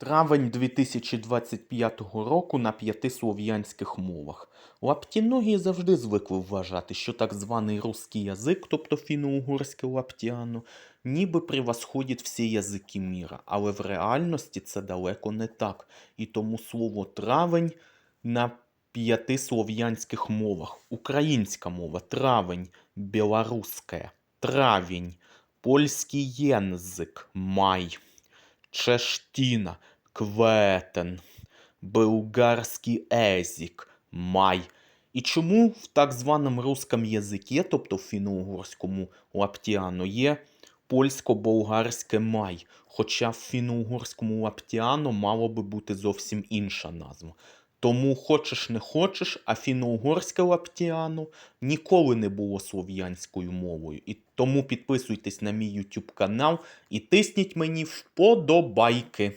Травень 2025 року на п'яти слов'янських мовах. Лаптіногі завжди звикли вважати, що так званий русський язик, тобто фіно-угорське лаптіано, ніби превосходить всі язики міра, але в реальності це далеко не так. І тому слово травень на п'яти слов'янських мовах. Українська мова травень, білоруське, травень, польський єнзик, май. Чештіна, кветен, болгарський езік, май. І чому в так званому русском язикі, тобто в фіно-угорському лаптіано, є польсько-болгарське май, хоча в фіно-угорському лаптіано мало би бути зовсім інша назва. Тому хочеш не хочеш, а фіно-угорське лаптіано ніколи не було слов'янською мовою. І тому підписуйтесь на мій YouTube канал і тисніть мені вподобайки.